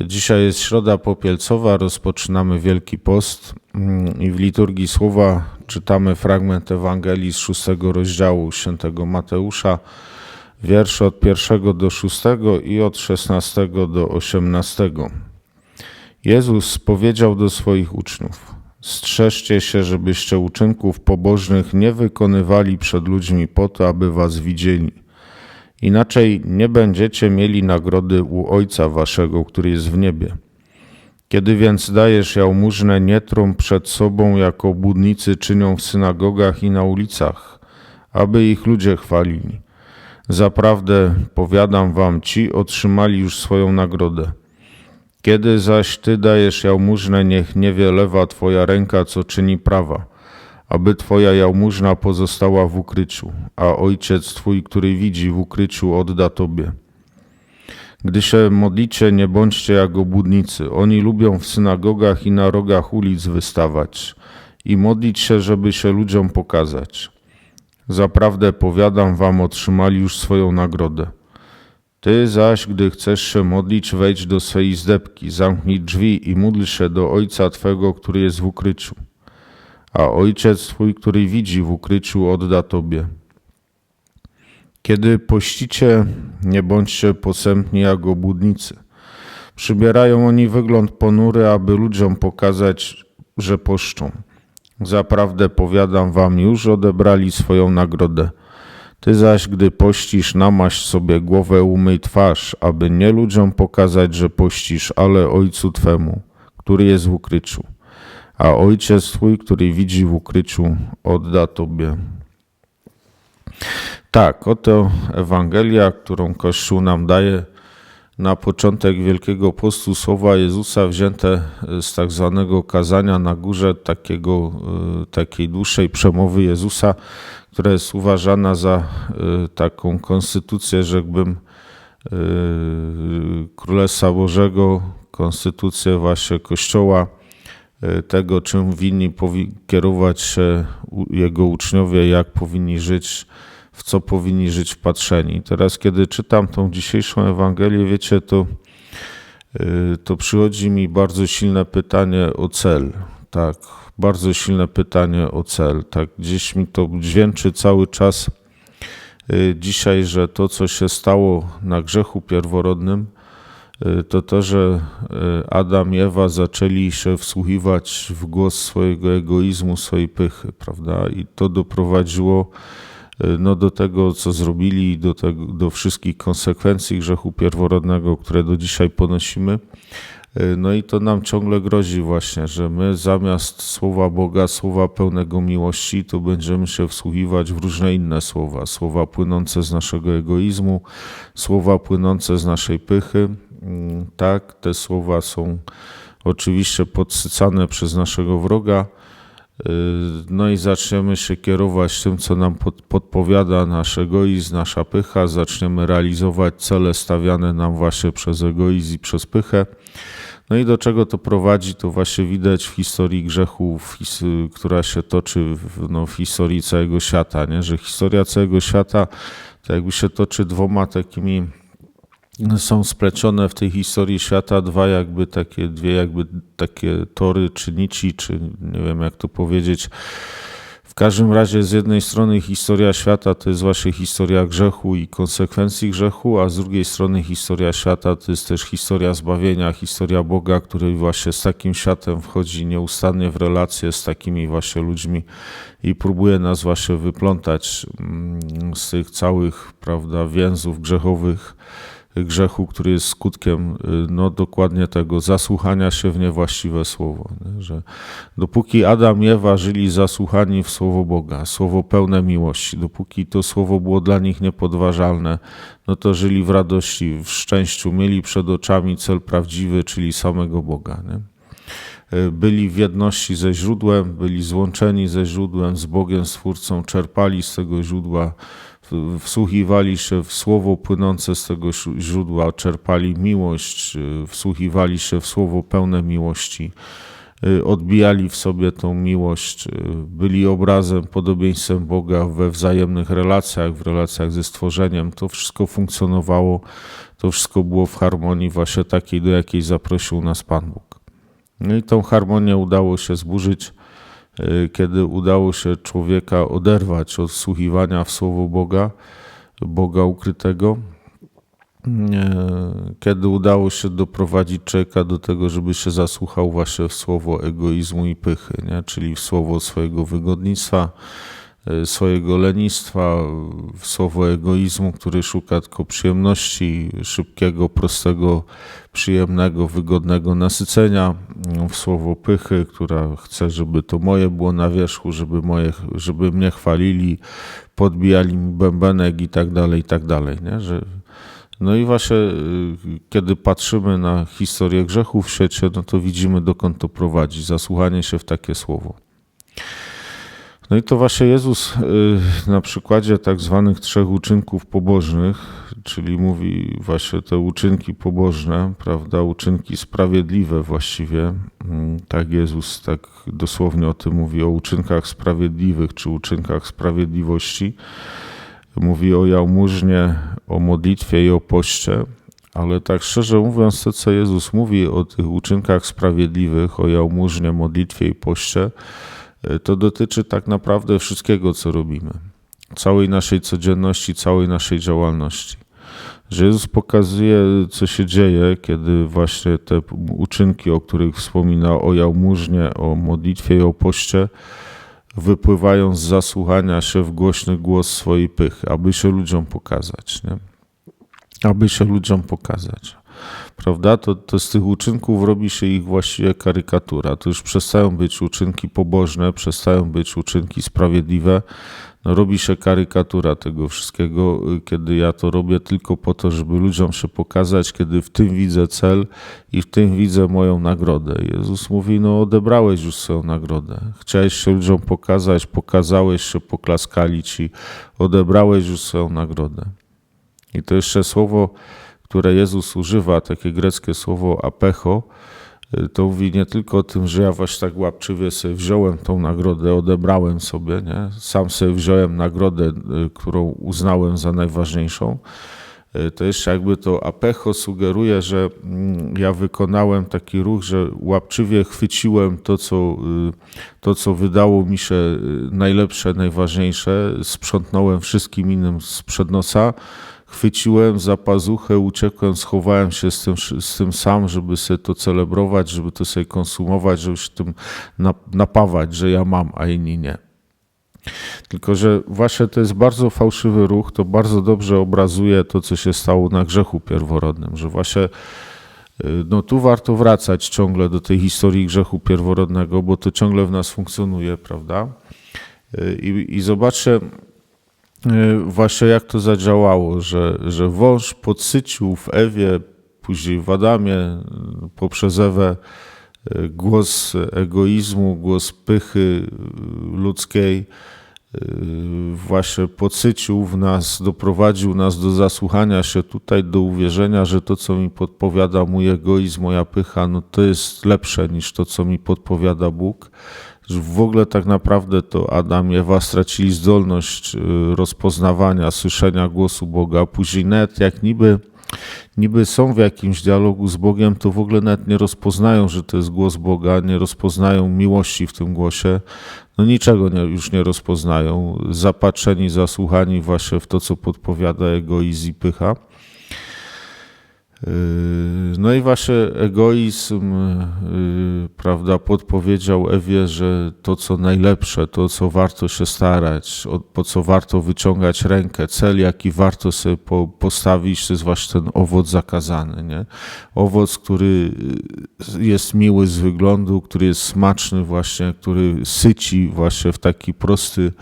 Dzisiaj jest środa popielcowa, rozpoczynamy Wielki Post mm, i w liturgii słowa czytamy fragment Ewangelii z szóstego rozdziału świętego Mateusza, wiersze od pierwszego do szóstego i od szesnastego do osiemnastego. Jezus powiedział do swoich uczniów: Strzeżcie się, żebyście uczynków pobożnych nie wykonywali przed ludźmi po to, aby was widzieli. Inaczej nie będziecie mieli nagrody u Ojca Waszego, który jest w niebie. Kiedy więc dajesz jałmużnę, nie trąb przed sobą, jako budnicy czynią w synagogach i na ulicach, aby ich ludzie chwalili. Zaprawdę, powiadam wam, ci otrzymali już swoją nagrodę. Kiedy zaś ty dajesz jałmużnę, niech nie wie lewa twoja ręka, co czyni prawa, aby twoja jałmużna pozostała w ukryciu, a ojciec twój, który widzi w ukryciu, odda tobie. Gdy się modlicie, nie bądźcie jak obłudnicy. Oni lubią w synagogach i na rogach ulic wystawać i modlić się, żeby się ludziom pokazać. Zaprawdę powiadam wam, otrzymali już swoją nagrodę. Ty zaś, gdy chcesz się modlić, wejdź do swej zdebki, zamknij drzwi i módl się do Ojca Twego, który jest w ukryciu. A Ojciec Twój, który widzi w ukryciu, odda Tobie. Kiedy pościcie, nie bądźcie posępni jak obłudnicy. Przybierają oni wygląd ponury, aby ludziom pokazać, że poszczą. Zaprawdę powiadam wam, już odebrali swoją nagrodę. Ty zaś, gdy pościsz, namaść sobie głowę, umyj twarz, aby nie ludziom pokazać, że pościsz, ale Ojcu Twemu, który jest w ukryciu. A Ojciec Twój, który widzi w ukryciu, odda Tobie. Tak, oto Ewangelia, którą Kościół nam daje na początek Wielkiego Postu słowa Jezusa wzięte z tak zwanego kazania na górze, takiego, y, takiej dłuższej przemowy Jezusa, która jest uważana za y, taką konstytucję, rzekłbym, y, Królestwa Bożego, konstytucję właśnie Kościoła, tego czym winni kierować się jego uczniowie, jak powinni żyć w co powinni żyć wpatrzeni. Teraz, kiedy czytam tą dzisiejszą Ewangelię, wiecie, to, y, to przychodzi mi bardzo silne pytanie o cel. Tak, bardzo silne pytanie o cel. Tak, gdzieś mi to dźwięczy cały czas y, dzisiaj, że to, co się stało na grzechu pierworodnym, to to, że Adam i Ewa zaczęli się wsłuchiwać w głos swojego egoizmu, swojej pychy, prawda? I to doprowadziło no, do tego, co zrobili, do, tego, do wszystkich konsekwencji grzechu pierworodnego, które do dzisiaj ponosimy. No i to nam ciągle grozi właśnie, że my zamiast słowa Boga, słowa pełnego miłości, to będziemy się wsłuchiwać w różne inne słowa. Słowa płynące z naszego egoizmu, słowa płynące z naszej pychy. Mm, tak, te słowa są oczywiście podsycane przez naszego wroga, no i zaczniemy się kierować tym, co nam pod, podpowiada nasz egoizm, nasza pycha, zaczniemy realizować cele stawiane nam właśnie przez egoizm i przez pychę. No i do czego to prowadzi, to właśnie widać w historii grzechu, która się toczy w, no, w historii całego świata, nie? że historia całego świata to jakby się toczy dwoma takimi są splecione w tej historii świata dwa jakby takie, dwie jakby takie tory czy nici, czy nie wiem jak to powiedzieć. W każdym razie z jednej strony historia świata to jest właśnie historia grzechu i konsekwencji grzechu, a z drugiej strony historia świata to jest też historia zbawienia, historia Boga, który właśnie z takim światem wchodzi nieustannie w relacje z takimi właśnie ludźmi i próbuje nas właśnie wyplątać mm, z tych całych, prawda, więzów grzechowych grzechu, który jest skutkiem y, no, dokładnie tego zasłuchania się w niewłaściwe słowo. Nie? Że dopóki Adam i Ewa żyli zasłuchani w słowo Boga, słowo pełne miłości, dopóki to słowo było dla nich niepodważalne, no to żyli w radości, w szczęściu, mieli przed oczami cel prawdziwy, czyli samego Boga. Nie? byli w jedności ze źródłem, byli złączeni ze źródłem, z Bogiem Stwórcą, czerpali z tego źródła, wsłuchiwali się w słowo płynące z tego źródła, czerpali miłość, wsłuchiwali się w słowo pełne miłości, odbijali w sobie tą miłość, byli obrazem, podobieństwem Boga we wzajemnych relacjach, w relacjach ze stworzeniem. To wszystko funkcjonowało, to wszystko było w harmonii właśnie takiej, do jakiej zaprosił nas Pan Bóg. No i tą harmonię udało się zburzyć, y, kiedy udało się człowieka oderwać od słuchiwania w słowo Boga, Boga ukrytego, y, kiedy udało się doprowadzić człowieka do tego, żeby się zasłuchał właśnie w słowo egoizmu i pychy, nie? czyli w słowo swojego wygodnictwa, swojego lenistwa, w słowo egoizmu, który szuka tylko przyjemności, szybkiego, prostego, przyjemnego, wygodnego nasycenia, w słowo pychy, która chce, żeby to moje było na wierzchu, żeby, moje, żeby mnie chwalili, podbijali mi bębenek i tak dalej, i tak dalej. Nie? Że, no i właśnie, y, kiedy patrzymy na historię grzechu w świecie, no to widzimy, dokąd to prowadzi. Zasłuchanie się w takie słowo. No i to właśnie Jezus y, na przykładzie tak zwanych trzech uczynków pobożnych, czyli mówi właśnie te uczynki pobożne, prawda, uczynki sprawiedliwe właściwie. Mm, tak Jezus tak dosłownie o tym mówi, o uczynkach sprawiedliwych czy uczynkach sprawiedliwości. Mówi o jałmużnie, o modlitwie i o poście. Ale tak szczerze mówiąc, to co Jezus mówi o tych uczynkach sprawiedliwych, o jałmużnie, modlitwie i poście, to dotyczy tak naprawdę wszystkiego, co robimy, całej naszej codzienności, całej naszej działalności. Że Jezus pokazuje, co się dzieje, kiedy właśnie te uczynki, o których wspomina, o jałmużnie, o modlitwie i o poście, wypływają z zasłuchania się w głośny głos swojej pychy, aby się ludziom pokazać. Nie? Aby się ludziom pokazać prawda, to, to z tych uczynków robi się ich właściwie karykatura. To już przestają być uczynki pobożne, przestają być uczynki sprawiedliwe. No, robi się karykatura tego wszystkiego, kiedy ja to robię tylko po to, żeby ludziom się pokazać, kiedy w tym widzę cel i w tym widzę moją nagrodę. Jezus mówi: No, odebrałeś już swoją nagrodę. Chciałeś się ludziom pokazać, pokazałeś się, poklaskali ci, odebrałeś już swoją nagrodę. I to jeszcze słowo które Jezus używa, takie greckie słowo apecho, y, to mówi nie tylko o tym, że ja właśnie tak łapczywie sobie wziąłem tą nagrodę, odebrałem sobie, nie? sam sobie wziąłem nagrodę, y, którą uznałem za najważniejszą. Y, to jeszcze jakby to apecho sugeruje, że mm, ja wykonałem taki ruch, że łapczywie chwyciłem to, co, to, co wydało mi się najlepsze, najważniejsze, sprzątnąłem wszystkim innym z nosa chwyciłem za pazuchę, uciekłem, schowałem się z tym, z tym sam, żeby sobie to celebrować, żeby to sobie konsumować, żeby się tym napawać, że ja mam, a inni nie. Tylko, że właśnie to jest bardzo fałszywy ruch, to bardzo dobrze obrazuje to, co się stało na grzechu pierworodnym, że właśnie y, no tu warto wracać ciągle do tej historii grzechu pierworodnego, bo to ciągle w nas funkcjonuje, prawda? Y, I, i zobaczcie, E, właśnie jak to zadziałało, że, że wąż podsycił w Ewie, później w Adamie, poprzez Ewę e, głos egoizmu, głos pychy e, ludzkiej, właśnie podsycił w nas, doprowadził nas do zasłuchania się tutaj, do uwierzenia, że to, co mi podpowiada mój egoizm, moja pycha, no to jest lepsze niż to, co mi podpowiada Bóg w ogóle tak naprawdę to Adam i Ewa stracili zdolność y, rozpoznawania, słyszenia głosu Boga. Później nawet jak niby, niby są w jakimś dialogu z Bogiem, to w ogóle nawet nie rozpoznają, że to jest głos Boga, nie rozpoznają miłości w tym głosie. No niczego nie, już nie rozpoznają. Zapatrzeni, zasłuchani właśnie w to, co podpowiada egoizm i pycha. Yy, no i właśnie egoizm, yy, prawda, podpowiedział Ewie, że to, co najlepsze, to, co warto się starać, po co warto wyciągać rękę, cel, jaki warto sobie postawić, to jest właśnie ten owoc zakazany, nie? Owoc, który jest miły z wyglądu, który jest smaczny właśnie, który syci właśnie w taki prosty,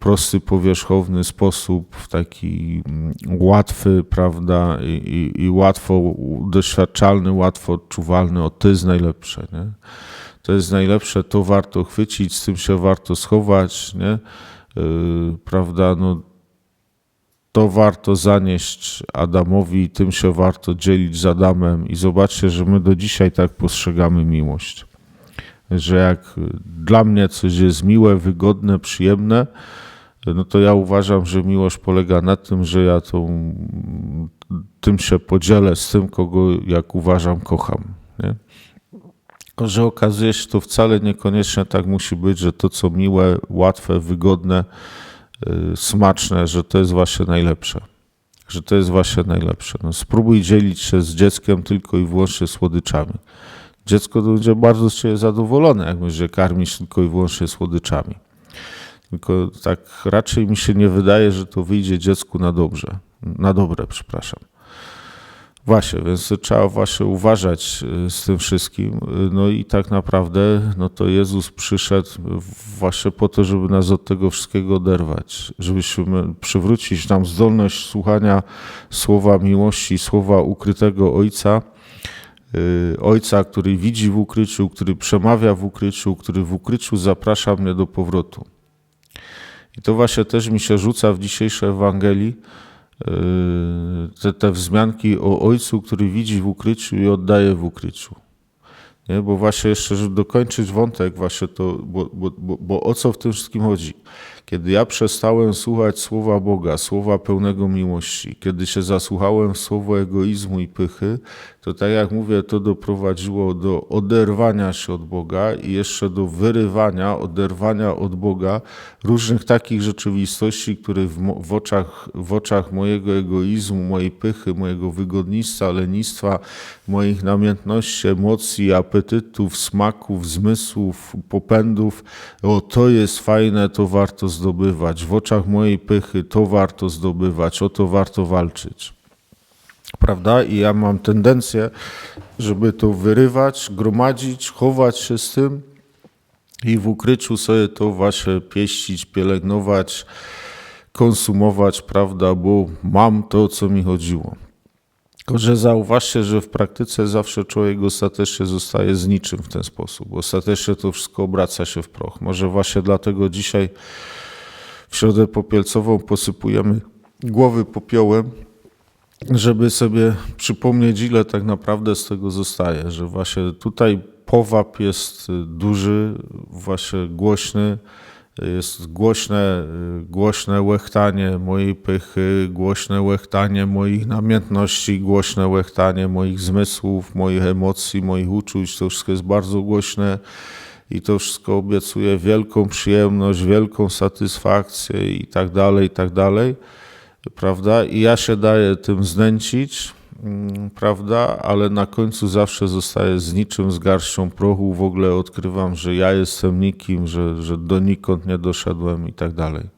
prosty, powierzchowny sposób, w taki mm, łatwy, prawda, i, i łatwo doświadczalny, łatwo odczuwalny, o to jest najlepsze. Nie? to jest najlepsze, to warto chwycić, z tym się warto schować, nie? Yy, prawda, no to warto zanieść Adamowi, tym się warto dzielić z Adamem i zobaczcie, że my do dzisiaj tak postrzegamy miłość. Że jak dla mnie coś jest miłe, wygodne, przyjemne, no to ja uważam, że miłość polega na tym, że ja tą, tym się podzielę z tym, kogo jak uważam, kocham. Nie? Że okazuje się, to wcale niekoniecznie tak musi być, że to, co miłe, łatwe, wygodne, yy, smaczne, że to jest właśnie najlepsze. Że to jest właśnie najlepsze. No, spróbuj dzielić się z dzieckiem tylko i wyłącznie słodyczami. Dziecko będzie bardzo z ciebie zadowolone, jak będzie karmić tylko i wyłącznie słodyczami. Tylko tak raczej mi się nie wydaje, że to wyjdzie dziecku na dobrze. Na dobre, przepraszam. Właśnie, więc trzeba właśnie uważać y, z tym wszystkim. Y, No i tak naprawdę, no to Jezus przyszedł właśnie po to, żeby nas od tego wszystkiego oderwać, żebyśmy przywrócić nam zdolność słuchania słowa miłości, słowa ukrytego Ojca, y, Ojca, który widzi w ukryciu, który przemawia w ukryciu, który w ukryciu zaprasza mnie do powrotu. I to właśnie też mi się rzuca w dzisiejszej Ewangelii, te, te wzmianki o Ojcu, który widzi w ukryciu i oddaje w ukryciu. Nie? Bo właśnie jeszcze, żeby dokończyć wątek, właśnie to, bo, bo, bo, bo o co w tym wszystkim chodzi? Kiedy ja przestałem słuchać słowa Boga, słowa pełnego miłości, kiedy się zasłuchałem w słowo egoizmu i pychy, to tak jak mówię, to doprowadziło do oderwania się od Boga i jeszcze do wyrywania, oderwania od Boga różnych takich rzeczywistości, które w, w, oczach, w oczach mojego egoizmu, mojej pychy, mojego wygodnictwa, lenistwa, moich namiętności, emocji, apetytów, smaków, zmysłów, popędów, o to jest fajne, to warto zdobywać. W oczach mojej pychy to warto zdobywać, o to warto walczyć prawda? I ja mam tendencję, żeby to wyrywać, gromadzić, chować się z tym i w ukryciu sobie to właśnie pieścić, pielęgnować, konsumować, prawda? Bo mam to, co mi chodziło. Tylko, że zauważcie, że w praktyce zawsze człowiek ostatecznie zostaje z niczym w ten sposób. Ostatecznie to wszystko obraca się w proch. Może właśnie dlatego dzisiaj w środę popielcową posypujemy głowy popiołem, żeby sobie przypomnieć, ile tak naprawdę z tego zostaje, że właśnie tutaj powab jest duży, właśnie głośny, jest głośne, głośne łechtanie mojej pychy, głośne łechtanie moich namiętności, głośne łechtanie moich zmysłów, moich emocji, moich uczuć, to wszystko jest bardzo głośne i to wszystko obiecuje wielką przyjemność, wielką satysfakcję i tak dalej, i tak dalej prawda? I ja się daję tym znęcić, mm, prawda? Ale na końcu zawsze zostaję z niczym, z garścią prochu. W ogóle odkrywam, że ja jestem nikim, że, że donikąd nie doszedłem i tak dalej.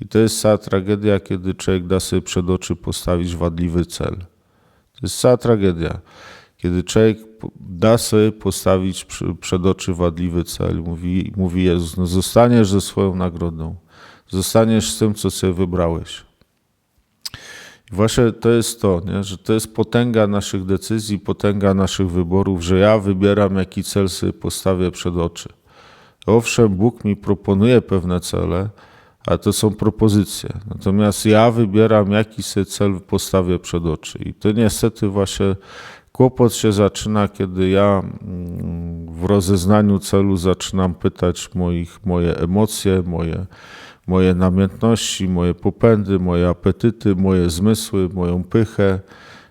I to jest cała tragedia, kiedy człowiek da sobie przed oczy postawić wadliwy cel. To jest cała tragedia. Kiedy człowiek da sobie postawić przed oczy wadliwy cel, mówi, mówi Jezus, no zostaniesz ze swoją nagrodą, zostaniesz z tym, co sobie wybrałeś. Właśnie to jest to, nie? że to jest potęga naszych decyzji, potęga naszych wyborów, że ja wybieram, jaki cel sobie postawię przed oczy. Owszem, Bóg mi proponuje pewne cele, ale to są propozycje. Natomiast ja wybieram, jaki sobie cel postawię przed oczy. I to niestety właśnie kłopot się zaczyna, kiedy ja mm, w rozeznaniu celu zaczynam pytać moich, moje emocje, moje moje namiętności, moje popędy, moje apetyty, moje zmysły, moją pychę.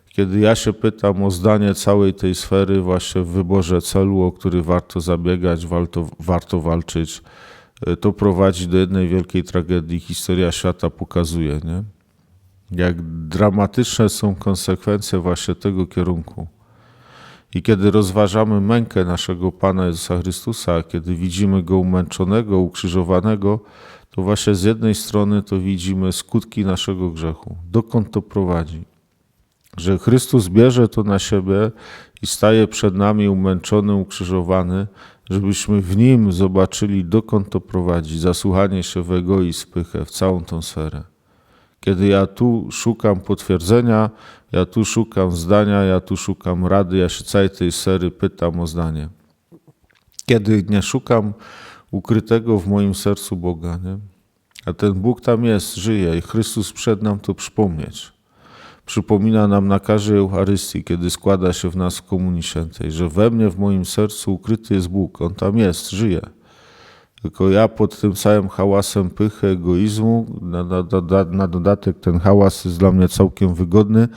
Kiedy ja się pytam o zdanie całej tej sfery właśnie w wyborze celu, o który warto zabiegać, warto, warto walczyć, to prowadzi do jednej wielkiej tragedii. Historia świata pokazuje, nie? jak dramatyczne są konsekwencje właśnie tego kierunku. I kiedy rozważamy mękę naszego Pana Jezusa Chrystusa, kiedy widzimy Go umęczonego, ukrzyżowanego, to właśnie z jednej strony to widzimy skutki naszego grzechu. Dokąd to prowadzi? Że Chrystus bierze to na siebie i staje przed nami umęczony, ukrzyżowany, żebyśmy w Nim zobaczyli, dokąd to prowadzi. Zasłuchanie się w egoizm, pychę, w całą tą sferę. Kiedy ja tu szukam potwierdzenia, ja tu szukam zdania, ja tu szukam rady, ja się całej tej sery pytam o zdanie. Kiedy nie szukam ukrytego w moim sercu Boga, nie? A ten Bóg tam jest, żyje i Chrystus przed nam to przypomnieć. Przypomina nam na każdej Eucharystii, kiedy składa się w nas w Komunii Świętej, że we mnie, w moim sercu ukryty jest Bóg. On tam jest, żyje. Tylko ja pod tym całym hałasem pychy, egoizmu, na, na, na, dodatek ten hałas jest dla mnie całkiem wygodny,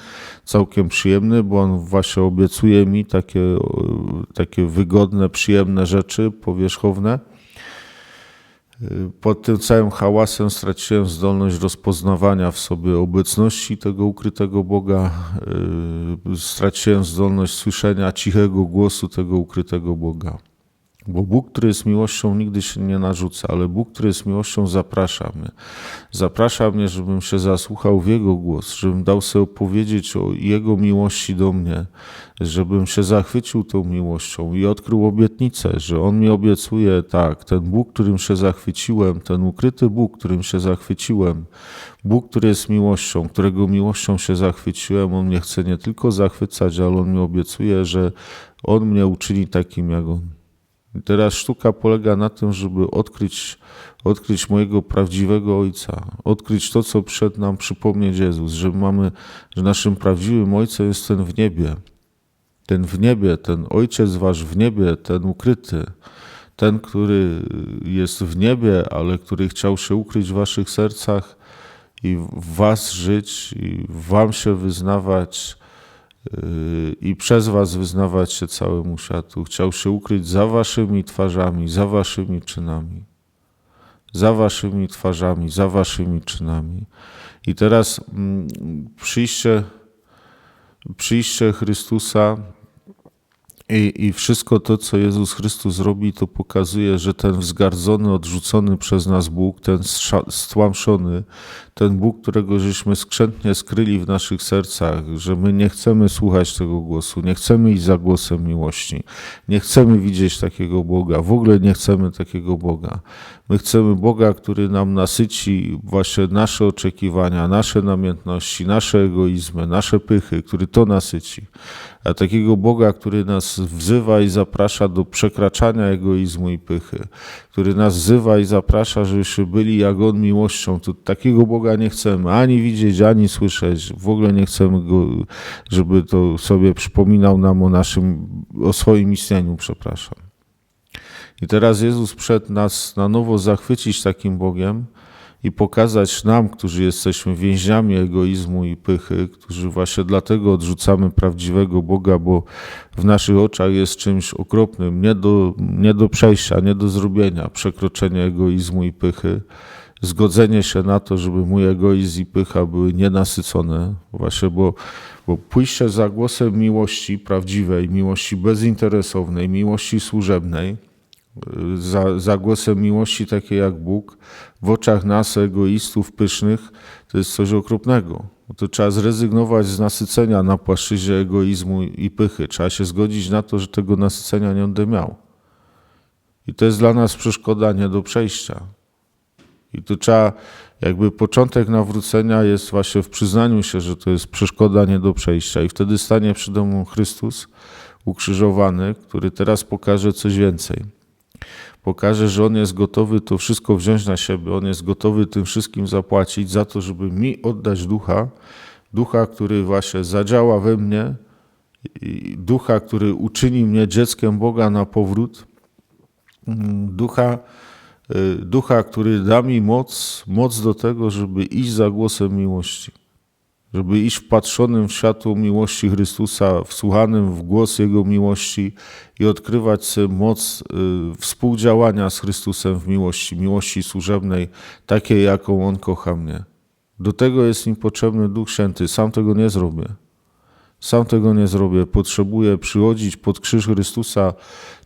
całkiem przyjemny, bo on właśnie obiecuje mi takie, takie wygodne, przyjemne rzeczy powierzchowne. Pod tym całym hałasem straciłem zdolność rozpoznawania w sobie obecności tego ukrytego Boga. Straciłem zdolność słyszenia cichego głosu tego ukrytego Boga. Bo Bóg, który jest miłością, nigdy się nie narzuca, ale Bóg, który jest miłością, zaprasza mnie. Zaprasza mnie, żebym się zasłuchał w Jego głos, żebym dał sobie opowiedzieć o Jego miłości do mnie, żebym się zachwycił tą miłością i odkrył obietnicę, że On mi obiecuje, tak, ten Bóg, którym się zachwyciłem, ten ukryty Bóg, którym się zachwyciłem, Bóg, który jest miłością, którego miłością się zachwyciłem, On mnie chce nie tylko zachwycać, ale On mi obiecuje, że On mnie uczyni takim jak On. Teraz sztuka polega na tym, żeby odkryć, odkryć mojego prawdziwego Ojca, odkryć to, co przed nam przypomnieć Jezus, że mamy, że naszym prawdziwym Ojcem jest ten w niebie. Ten w niebie, ten Ojciec wasz w niebie, ten ukryty, ten, który jest w niebie, ale który chciał się ukryć w waszych sercach i w was żyć i wam się wyznawać, i przez was wyznawać się całemu światu. Chciał się ukryć za waszymi twarzami, za waszymi czynami. Za waszymi twarzami, za waszymi czynami. I teraz mm, przyjście, przyjście Chrystusa i, I wszystko to, co Jezus Chrystus robi, to pokazuje, że ten wzgardzony, odrzucony przez nas Bóg, ten stłamszony, ten Bóg, którego żeśmy skrzętnie skryli w naszych sercach, że my nie chcemy słuchać tego głosu, nie chcemy iść za głosem miłości, nie chcemy widzieć takiego Boga, w ogóle nie chcemy takiego Boga. My chcemy Boga, który nam nasyci właśnie nasze oczekiwania, nasze namiętności, nasze egoizmy, nasze pychy, który to nasyci. A takiego Boga, który nas wzywa i zaprasza do przekraczania egoizmu i pychy, który nas wzywa i zaprasza, żebyśmy byli jak On miłością, to takiego Boga nie chcemy ani widzieć, ani słyszeć. W ogóle nie chcemy Go, żeby to sobie przypominał nam o naszym, o swoim istnieniu, przepraszam. I teraz Jezus przed nas na nowo zachwycić takim Bogiem i pokazać nam, którzy jesteśmy więźniami egoizmu i pychy, którzy właśnie dlatego odrzucamy prawdziwego Boga, bo w naszych oczach jest czymś okropnym, nie do, nie do przejścia, nie do zrobienia, przekroczenie egoizmu i pychy, zgodzenie się na to, żeby mój egoizm i pycha były nienasycone, właśnie, bo, bo pójście za głosem miłości prawdziwej, miłości bezinteresownej, miłości służebnej, za, za głosem miłości, takie jak Bóg, w oczach nas, egoistów pysznych, to jest coś okropnego. To trzeba zrezygnować z nasycenia na płaszczyźnie egoizmu i pychy. Trzeba się zgodzić na to, że tego nasycenia nie będę miał. I to jest dla nas przeszkoda nie do przejścia. I tu trzeba, jakby początek nawrócenia jest właśnie w przyznaniu się, że to jest przeszkoda nie do przejścia. I wtedy stanie przy domu Chrystus ukrzyżowany, który teraz pokaże coś więcej pokaże, że On jest gotowy to wszystko wziąć na siebie, On jest gotowy tym wszystkim zapłacić za to, żeby mi oddać ducha, ducha, który właśnie zadziała we mnie, ducha, który uczyni mnie dzieckiem Boga na powrót, ducha, y, ducha, który da mi moc, moc do tego, żeby iść za głosem miłości żeby iść wpatrzonym w światło miłości Chrystusa, wsłuchanym w głos Jego miłości i odkrywać moc y, współdziałania z Chrystusem w miłości, miłości służebnej, takiej, jaką On kocha mnie. Do tego jest mi potrzebny Duch Święty. Sam tego nie zrobię. Sam tego nie zrobię. Potrzebuję przychodzić pod krzyż Chrystusa,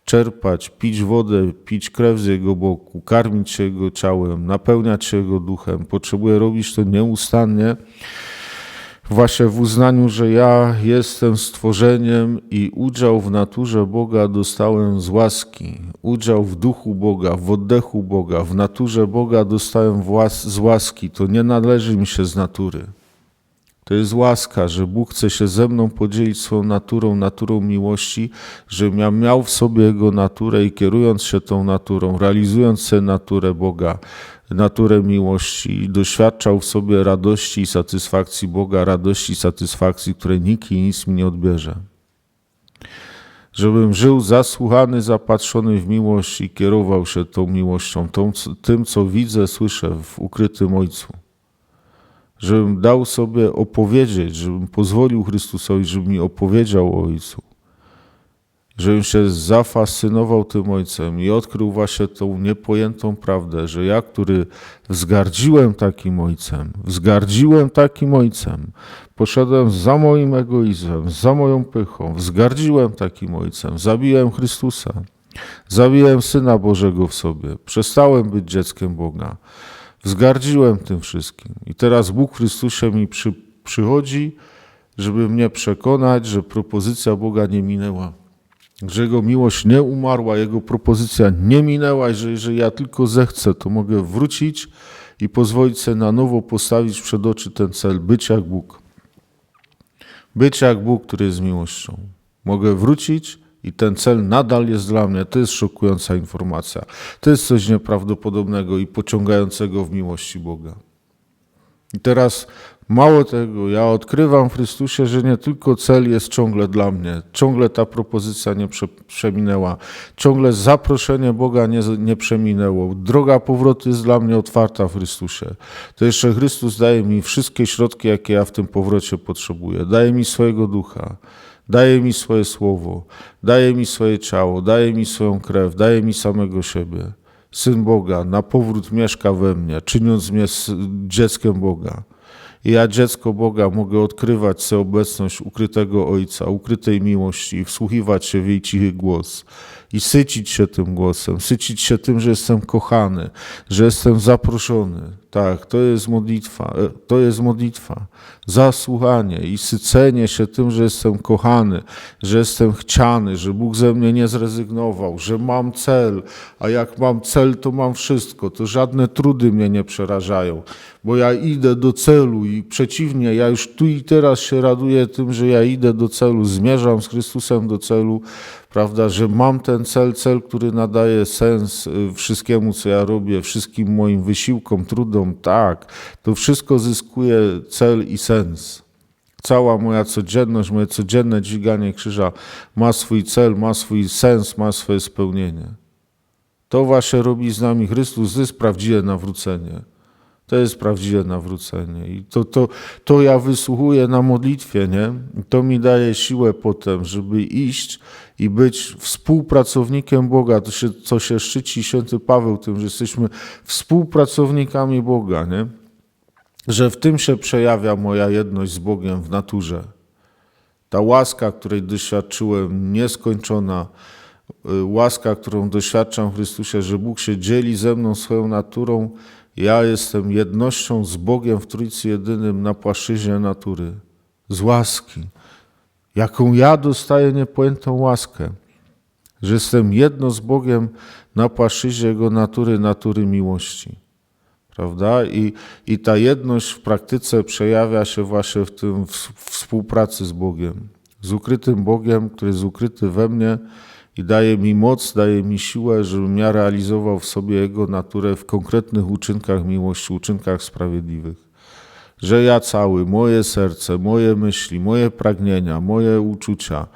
czerpać, pić wodę, pić krew z Jego boku, karmić się Jego ciałem, napełniać się Jego duchem. Potrzebuję robić to nieustannie właśnie w uznaniu, że ja jestem stworzeniem i udział w naturze Boga dostałem z łaski, udział w duchu Boga, w oddechu Boga, w naturze Boga dostałem z łaski. To nie należy mi się z natury. To jest łaska, że Bóg chce się ze mną podzielić swoją naturą, naturą miłości, żebym ja miał w sobie Jego naturę i kierując się tą naturą, realizując sobie naturę Boga, naturę miłości doświadczał w sobie radości i satysfakcji Boga, radości i satysfakcji, której nikt i nic mi nie odbierze. Żebym żył zasłuchany, zapatrzony w miłość i kierował się tą miłością, tą, tym, co widzę, słyszę w ukrytym Ojcu żebym dał sobie opowiedzieć, żebym pozwolił Chrystusowi, żeby mi opowiedział o Ojcu. Żebym się zafascynował tym Ojcem i odkrył właśnie tą niepojętą prawdę, że ja, który wzgardziłem takim Ojcem, wzgardziłem takim Ojcem, poszedłem za moim egoizmem, za moją pychą, wzgardziłem takim Ojcem, zabiłem Chrystusa, zabiłem Syna Bożego w sobie, przestałem być dzieckiem Boga. Wzgardziłem tym wszystkim. I teraz Bóg Chrystusie mi przy, przychodzi, żeby mnie przekonać, że propozycja Boga nie minęła. Że Jego miłość nie umarła, Jego propozycja nie minęła i że jeżeli ja tylko zechcę, to mogę wrócić i pozwolić sobie na nowo postawić przed oczy ten cel, być jak Bóg. Być jak Bóg, który jest miłością. Mogę wrócić i ten cel nadal jest dla mnie. To jest szokująca informacja. To jest coś nieprawdopodobnego i pociągającego w miłości Boga. I teraz mało tego, ja odkrywam w Chrystusie, że nie tylko cel jest ciągle dla mnie, ciągle ta propozycja nie prze, przeminęła, ciągle zaproszenie Boga nie, nie przeminęło. Droga powrotu jest dla mnie otwarta w Chrystusie. To jeszcze Chrystus daje mi wszystkie środki, jakie ja w tym powrocie potrzebuję. Daje mi swojego ducha daje mi swoje słowo, daje mi swoje ciało, daje mi swoją krew, daje mi samego siebie. Syn Boga na powrót mieszka we mnie, czyniąc mnie dzieckiem Boga. I ja, dziecko Boga, mogę odkrywać sobie obecność ukrytego Ojca, ukrytej miłości i wsłuchiwać się w jej cichy głos i sycić się tym głosem, sycić się tym, że jestem kochany, że jestem zaproszony. Tak, to jest modlitwa, e, to jest modlitwa. Zasłuchanie i sycenie się tym, że jestem kochany, że jestem chciany, że Bóg ze mnie nie zrezygnował, że mam cel, a jak mam cel, to mam wszystko, to żadne trudy mnie nie przerażają, bo ja idę do celu i przeciwnie, ja już tu i teraz się raduję tym, że ja idę do celu, zmierzam z Chrystusem do celu, prawda, że mam ten cel, cel, który nadaje sens y, wszystkiemu, co ja robię, wszystkim moim wysiłkom, trudom, tak, to wszystko zyskuje cel i sens. Cała moja codzienność, moje codzienne dźwiganie krzyża ma swój cel, ma swój sens, ma swoje spełnienie. To właśnie robi z nami Chrystus, to jest prawdziwe nawrócenie. To jest prawdziwe nawrócenie. I to, to, to ja wysłuchuję na modlitwie, nie? I to mi daje siłę potem, żeby iść i być współpracownikiem Boga. To się, co się szczyci święty Paweł tym, że jesteśmy współpracownikami Boga, nie? Że w tym się przejawia moja jedność z Bogiem w naturze. Ta łaska, której doświadczyłem, nieskończona, y, łaska, którą doświadczam w Chrystusie, że Bóg się dzieli ze mną swoją naturą, ja jestem jednością z Bogiem w Trójcy Jedynym na płaszczyźnie natury, z łaski, jaką ja dostaję niepojętą łaskę, że jestem jedno z Bogiem na płaszczyźnie Jego natury, natury miłości. Prawda? I, I ta jedność w praktyce przejawia się właśnie w tym w współpracy z Bogiem, z ukrytym Bogiem, który jest ukryty we mnie, i daje mi moc, daje mi siłę, żebym ja realizował w sobie Jego naturę w konkretnych uczynkach miłości, uczynkach sprawiedliwych. Że ja cały, moje serce, moje myśli, moje pragnienia, moje uczucia,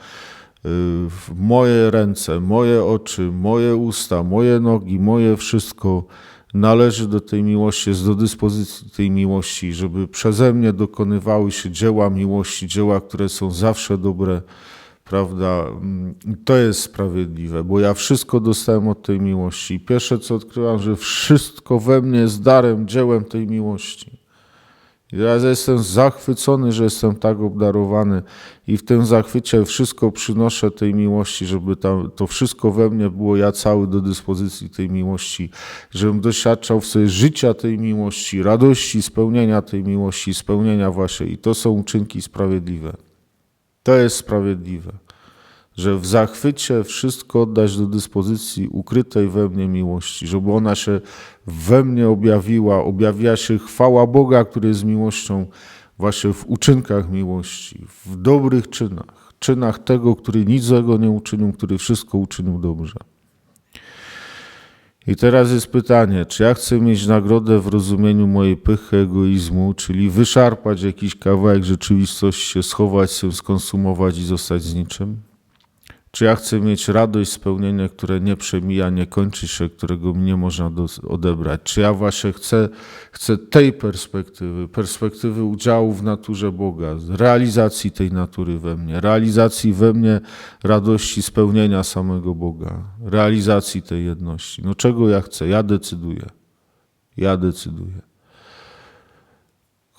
moje ręce, moje oczy, moje usta, moje nogi, moje wszystko należy do tej miłości, jest do dyspozycji tej miłości, żeby przeze mnie dokonywały się dzieła miłości, dzieła, które są zawsze dobre, prawda? Mm, to jest sprawiedliwe, bo ja wszystko dostałem od tej miłości. Pierwsze, co odkryłam, że wszystko we mnie jest darem, dziełem tej miłości. I teraz jestem zachwycony, że jestem tak obdarowany i w tym zachwycie wszystko przynoszę tej miłości, żeby tam, to wszystko we mnie było ja cały do dyspozycji tej miłości, żebym doświadczał w sobie życia tej miłości, radości, spełnienia tej miłości, spełnienia właśnie. I to są uczynki sprawiedliwe. To jest sprawiedliwe, że w zachwycie wszystko oddać do dyspozycji ukrytej we mnie miłości, żeby ona się we mnie objawiła, objawiła się chwała Boga, który jest miłością, właśnie w uczynkach miłości, w dobrych czynach, czynach tego, który nic złego nie uczynił, który wszystko uczynił dobrze. I teraz jest pytanie, czy ja chcę mieć nagrodę w rozumieniu mojej pychy, egoizmu, czyli wyszarpać jakiś kawałek rzeczywistości, schować, się skonsumować i zostać z niczym? Czy ja chcę mieć radość, spełnienie, które nie przemija, nie kończy się, którego mi nie można odebrać? Czy ja właśnie chcę, chcę tej perspektywy, perspektywy udziału w naturze Boga, realizacji tej natury we mnie, realizacji we mnie radości spełnienia samego Boga, realizacji tej jedności? No czego ja chcę? Ja decyduję. Ja decyduję.